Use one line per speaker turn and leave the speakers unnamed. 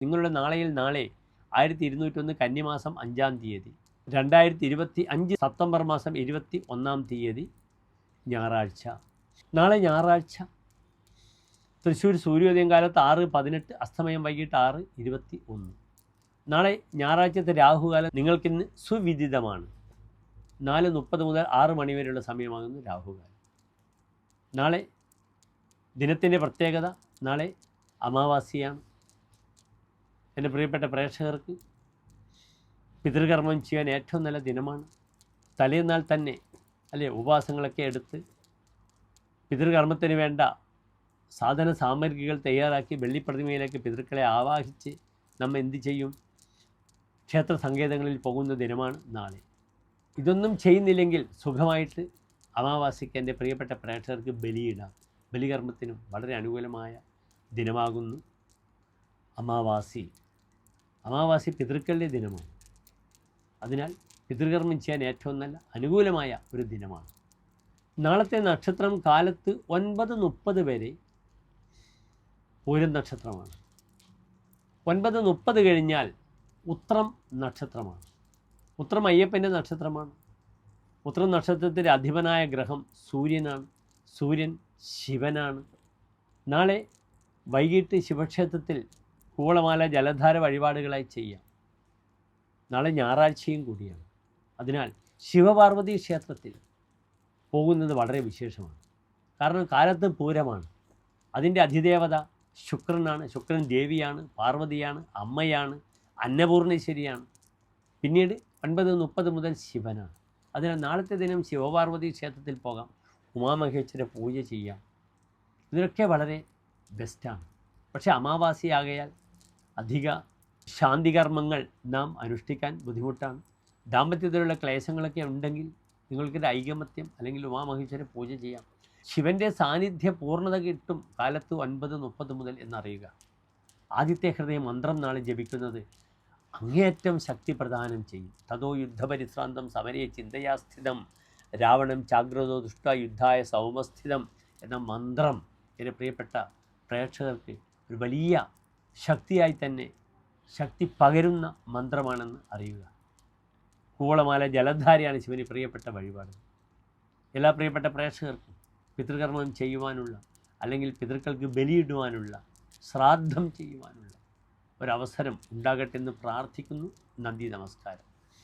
നിങ്ങളുടെ നാളെയിൽ നാളെ ആയിരത്തി ഇരുന്നൂറ്റൊന്ന് കന്നിമാസം അഞ്ചാം തീയതി രണ്ടായിരത്തി ഇരുപത്തി അഞ്ച് സെപ്റ്റംബർ മാസം ഇരുപത്തി ഒന്നാം തീയതി ഞായറാഴ്ച. നാളെ ഞായറാഴ്ച. തൃശ്ശൂർ സൂര്യോദയം കാലത്ത് ആറ് പതിനെട്ട് അസ്തമയം വൈകിട്ട് ആറ് ഇരുപത്തി ഒന്ന് നാളെ ഞായറാഴ്ചത്തെ രാഹുകാലം നിങ്ങൾക്കിന്ന് സുവിദിതമാണ്. നാല് മുപ്പത് മുതൽ ആറ് മണിവരെയുള്ള സമയമാകുന്നു രാഹുകാലം. നാളെ ദിനത്തിന്റെ പ്രത്യേകത നാളെ അമാവാസിയാണ് എന്റെ പ്രിയപ്പെട്ട പ്രേക്ഷകർക്ക് പിതൃകർമ്മം ചെയ്യാൻ ഏറ്റവും നല്ല ദിനമാണ്. തലേന്നാൾ തന്നെ അല്ലെ ഉപവാസങ്ങളൊക്കെ എടുത്ത് പിതൃകർമ്മത്തിന് വേണ്ട സാധന സാമഗ്രികൾ തയ്യാറാക്കി വെള്ളിപ്രതിമയിലേക്ക് പിതൃക്കളെ ആവാഹിച്ച് നമ്മൾ എന്ത് ചെയ്യും? ക്ഷേത്ര സങ്കേതങ്ങളിൽ പോകുന്ന ദിനമാണ് നാളെ. ഇതൊന്നും ചെയ്യുന്നില്ലെങ്കിൽ സുഖമായിട്ട് അമാവാസിക്ക് എന്റെ പ്രിയപ്പെട്ട പ്രേക്ഷകർക്ക് ബലിയിടാം. ബലികർമ്മത്തിനും വളരെ അനുകൂലമായ ദിനമാകുന്നു. അമാവാസി അമാവാസി പിതൃക്കളുടെ ദിനമാണ്. അതിനാൽ പിതൃകർമ്മം ചെയ്യാൻ ഏറ്റവും നല്ല അനുകൂലമായ ഒരു ദിനമാണ്. നാളത്തെ നക്ഷത്രം കാലത്ത് ഒൻപത് മുപ്പത് വരെ പൂരം നക്ഷത്രമാണ്. ഒൻപത് മുപ്പത് കഴിഞ്ഞാൽ ഉത്രം നക്ഷത്രമാണ്. ഉത്രം അയ്യപ്പന്റെ നക്ഷത്രമാണ്. ഉത്രം നക്ഷത്രത്തിന്റെ അധിപനായ ഗ്രഹം സൂര്യനാണ്. സൂര്യൻ ശിവനാണ്. നാളെ വൈകിട്ട് ശിവക്ഷേത്രത്തിൽ കൂളമാല ജലധാര വഴിപാടുകളായി ചെയ്യാം. നാളെ ഞായറാഴ്ചയും കൂടിയാണ്. അതിനാൽ ശിവപാർവതി ക്ഷേത്രത്തിൽ പോകുന്നത് വളരെ വിശേഷമാണ്. കാരണം കാലത്ത് പൂരമാണ്. അതിന്റെ അതിദേവത ശുക്രനാണ്. ശുക്രൻ ദേവിയാണ് പാർവതിയാണ് അമ്മയാണ് അന്നപൂർണേശ്വരിയാണ്. പിന്നീട് ഒൻപത് മുപ്പത് മുതൽ ശിവനാണ്. അതിനാൽ നാളത്തെ ദിനം ശിവപാർവതി ക്ഷേത്രത്തിൽ പോകാം. ഉമാമഹേശ്വര പൂജ ചെയ്യാം. ഇതിനൊക്കെ വളരെ ബെസ്റ്റാണ്. പക്ഷേ അമാവാസിയാകയാൽ അധിക ശാന്തികർമ്മങ്ങൾ നാം അനുഷ്ഠിക്കാൻ ബുദ്ധിമുട്ടാണ്. ദാമ്പത്യത്തിലുള്ള ക്ലേശങ്ങളൊക്കെ ഉണ്ടെങ്കിൽ നിങ്ങൾക്കൊരു ഐകമത്യം അല്ലെങ്കിൽ ഉമാമഹേശ്വരെ പൂജ ചെയ്യാം. ശിവന്റെ സാന്നിധ്യ പൂർണത കിട്ടും കാലത്ത് ഒൻപത് മുപ്പത് മുതൽ എന്നറിയുക. ആദിത്യ ഹൃദയ മന്ത്രം നാളെ ജപിക്കുന്നത് അങ്ങേയറ്റം ശക്തി പ്രദാനം ചെയ്യും. തതോ യുദ്ധപരിശ്രാന്തം സമരേ ചിന്തയാസ്ഥിതം. രാവണം ചാഗ്രതോ ദുഷ്ട യുദ്ധായ സൗമസ്ഥിതം എന്ന മന്ത്രം എന്റെ പ്രിയപ്പെട്ട പ്രേക്ഷകർക്ക് ഒരു വലിയ ശക്തിയായി തന്നെ ശക്തി പകരുന്ന മന്ത്രമാണെന്ന് അറിയുക. കൂവളമാല ജലധാരയാണ് ശിവന് പ്രിയപ്പെട്ട വഴിപാട്. എല്ലാ പ്രിയപ്പെട്ട പ്രേക്ഷകർക്കും പിതൃകർമ്മം ചെയ്യുവാനുള്ള അല്ലെങ്കിൽ പിതൃക്കൾക്ക് ബലിയിടുവാനുള്ള ശ്രാദ്ധം ചെയ്യുവാനുള്ള ഒരവസരം ഉണ്ടാകട്ടെ എന്ന് പ്രാർത്ഥിക്കുന്നു. നന്ദി നമസ്കാരം.